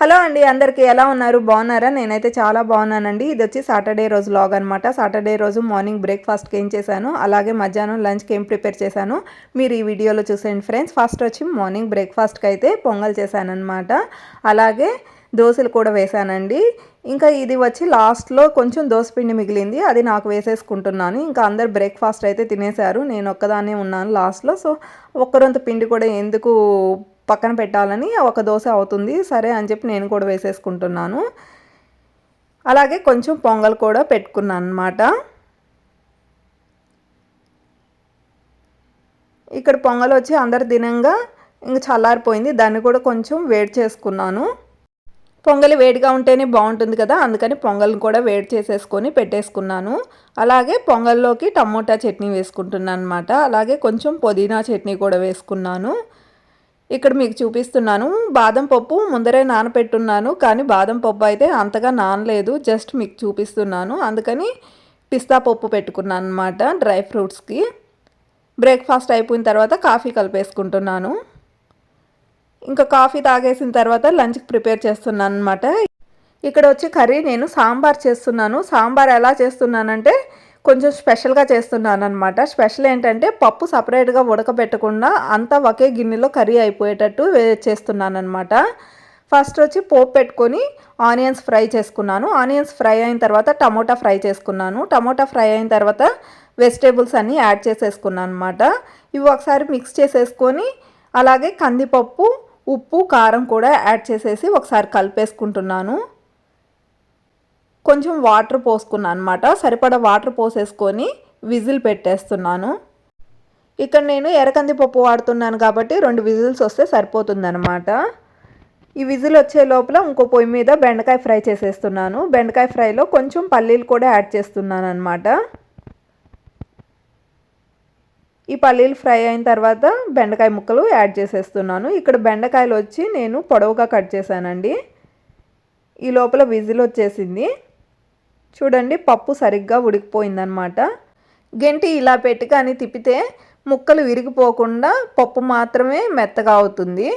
Hello అండి అందరికీ ఎలా ఉన్నారు? బాగున్నారా? నేనైతే చాలా బాగున్నానండి. ఇది వచ్చి సాటర్డే రోజు లాగ్ అనమాట సాటర్డే రోజు మార్నింగ్ బ్రేక్ఫాస్ట్కి ఏం చేశాను? అలాగే మధ్యాహ్నం లంచ్కి ఏం ప్రిపేర్ చేశాను? మీరు ఈ వీడియోలో చూసేయండి ఫ్రెండ్స్ ఫస్ట్ వచ్చి మార్నింగ్ బ్రేక్ఫాస్ట్కి అయితే పొంగల్ చేశానమాట అలాగే దోశలు కూడా వేశానండి. ఇంకా ఇది వచ్చి లాస్ట్లో కొంచెం దోశపిండి మిగిలింది. అది నాకు వేసేసుకుంటున్నాను. ఇంకా అందరు బ్రేక్ఫాస్ట్ అయితే తినేశారు. నేను ఒక్కదానే ఉన్నాను లాస్ట్లో సో ఒక్కరొంత పిండి కూడా ఎందుకు పక్కన పెట్టాలని ఒక దోశ అవుతుంది సరే అని చెప్పి నేను కూడా వేసేసుకుంటున్నాను. అలాగే కొంచెం పొంగల్ కూడా పెట్టుకున్నాను అనమాట ఇక్కడ పొంగల్ వచ్చి అందరు దినంగా ఇంకా చల్లారిపోయింది దాన్ని కూడా కొంచెం వేడి చేసుకున్నాను. పొంగలి వేడిగా ఉంటేనే బాగుంటుంది కదా అందుకని పొంగల్ని కూడా వేడి చేసేసుకొని పెట్టేసుకున్నాను. అలాగే పొంగల్లోకి టమోటా చట్నీ వేసుకుంటున్నాను అనమాట అలాగే కొంచెం పుదీనా చట్నీ కూడా వేసుకున్నాను. ఇక్కడ మీకు చూపిస్తున్నాను. బాదం పప్పు ముందరే నానపెట్టున్నాను కానీ బాదం పప్పు అయితే అంతగా నానలేదు. జస్ట్ మీకు చూపిస్తున్నాను. అందుకని పిస్తా పప్పు పెట్టుకున్నాను అనమాట డ్రై ఫ్రూట్స్కి. బ్రేక్ఫాస్ట్ అయిపోయిన తర్వాత కాఫీ కలిపేసుకుంటున్నాను. ఇంకా కాఫీ తాగేసిన తర్వాత లంచ్కి ప్రిపేర్ చేస్తున్నాను అనమాట ఇక్కడ వచ్చి కర్రీ నేను సాంబార్ చేస్తున్నాను. సాంబార్ ఎలా చేస్తున్నానంటే కొంచెం స్పెషల్గా చేస్తున్నాను అనమాట స్పెషల్ ఏంటంటే పప్పు సపరేట్గా ఉడకబెట్టకుండా అంతా ఒకే గిన్నెలో కర్రీ అయిపోయేటట్టు చేస్తున్నాను అనమాట ఫస్ట్ వచ్చి పోపు పెట్టుకొని ఆనియన్స్ ఫ్రై చేసుకున్నాను. ఆనియన్స్ ఫ్రై అయిన తర్వాత టమోటా ఫ్రై చేసుకున్నాను. టమోటా ఫ్రై అయిన తర్వాత వెజిటేబుల్స్ అన్నీ యాడ్ చేసేసుకున్నాను అనమాట ఇవి ఒకసారి మిక్స్ చేసేసుకొని అలాగే కందిపప్పు ఉప్పు కారం కూడా యాడ్ చేసేసి ఒకసారి కలిపేసుకుంటున్నాను. కొంచెం వాటర్ పోసుకున్నాను అనమాట సరిపడా వాటర్ పోసేసుకొని విజిల్ పెట్టేస్తున్నాను. ఇక్కడ నేను ఎర్రకంది పప్పు వాడుతున్నాను కాబట్టి రెండు విజిల్స్ వస్తే సరిపోతుందనమాట ఈ విజిల్ వచ్చే లోపల ఇంకో పొయ్యి మీద బెండకాయ ఫ్రై చేసేస్తున్నాను. బెండకాయ ఫ్రైలో కొంచెం పల్లీలు కూడా యాడ్ చేస్తున్నాను అనమాట ఈ పల్లీలు ఫ్రై అయిన తర్వాత బెండకాయ ముక్కలు యాడ్ చేసేస్తున్నాను. ఇక్కడ బెండకాయలు వచ్చి నేను పొడవుగా కట్ చేశానండి. ఈ లోపల విజిల్ వచ్చేసింది. చూడండి పప్పు సరిగ్గా ఉడికిపోయిందనమాట గెంటి ఇలా పెట్టి కానీ తిప్పితే ముక్కలు విరిగిపోకుండా పప్పు మాత్రమే మెత్తగా అవుతుంది.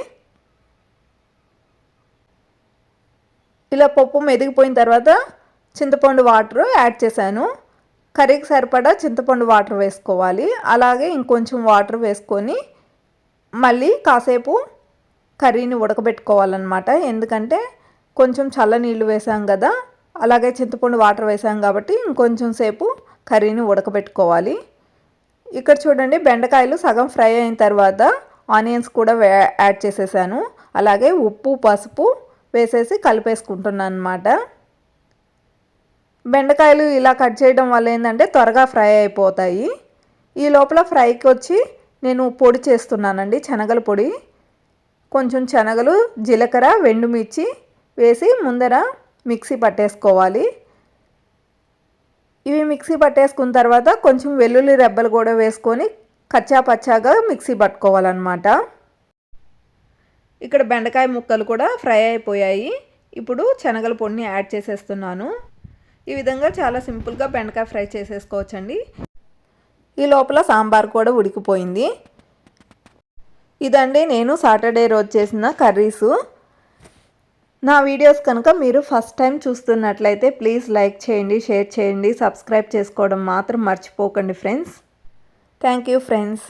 ఇలా పప్పు మెదిగిపోయిన తర్వాత చింతపండు వాటర్ యాడ్ చేశాను. కర్రీకి సరిపడా చింతపండు వాటర్ వేసుకోవాలి. అలాగే ఇంకొంచెం వాటర్ వేసుకొని మళ్ళీ కాసేపు కర్రీని ఉడకబెట్టుకోవాలన్నమాట. ఎందుకంటే కొంచెం చల్ల నీళ్ళు వేసాం కదా అలాగే చింతపండు వాటర్ వేసాం కాబట్టి ఇంకొంచెం సేపు కర్రీని ఉడకబెట్టుకోవాలి. ఇక్కడ చూడండి బెండకాయలు సగం ఫ్రై అయిన తర్వాత ఆనియన్స్ కూడా యాడ్ చేసేసాను. అలాగే ఉప్పు పసుపు వేసేసి కలిపేసుకుంటున్నాను అనమాట బెండకాయలు ఇలా కట్ చేయడం వల్ల ఏంటంటే త్వరగా ఫ్రై అయిపోతాయి. ఈ లోపల ఫ్రైకి వచ్చి నేను పొడి చేస్తున్నానండి శనగల పొడి. కొంచెం శనగలు జీలకర్ర వెండుమిర్చి వేసి ముందర మిక్సీ పట్టేసుకోవాలి. ఇవి మిక్సీ పట్టేసుకున్న తర్వాత కొంచెం వెల్లుల్లి రెబ్బలు కూడా వేసుకొని కచ్చా పచ్చాగా మిక్సీ పట్టుకోవాలన్నమాట. ఇక్కడ బెండకాయ ముక్కలు కూడా ఫ్రై అయిపోయాయి. ఇప్పుడు శనగల పొడిని యాడ్ చేసేస్తున్నాను. ఈ విధంగా చాలా సింపుల్గా బెండకాయ ఫ్రై చేసేసుకోవచ్చండి. ఈ లోపల సాంబార్ కూడా ఉడికిపోయింది. ఇదండి నేను సాటర్డే రోజు చేసిన కర్రీసు. నా వీడియోస్ కనుక మీరు ఫస్ట్ టైం చూస్తున్నట్లయితే ప్లీజ్ లైక్ చేయండి షేర్ చేయండి సబ్స్క్రైబ్ చేసుకోవడం మాత్రం మర్చిపోకండి ఫ్రెండ్స్. Thank you friends.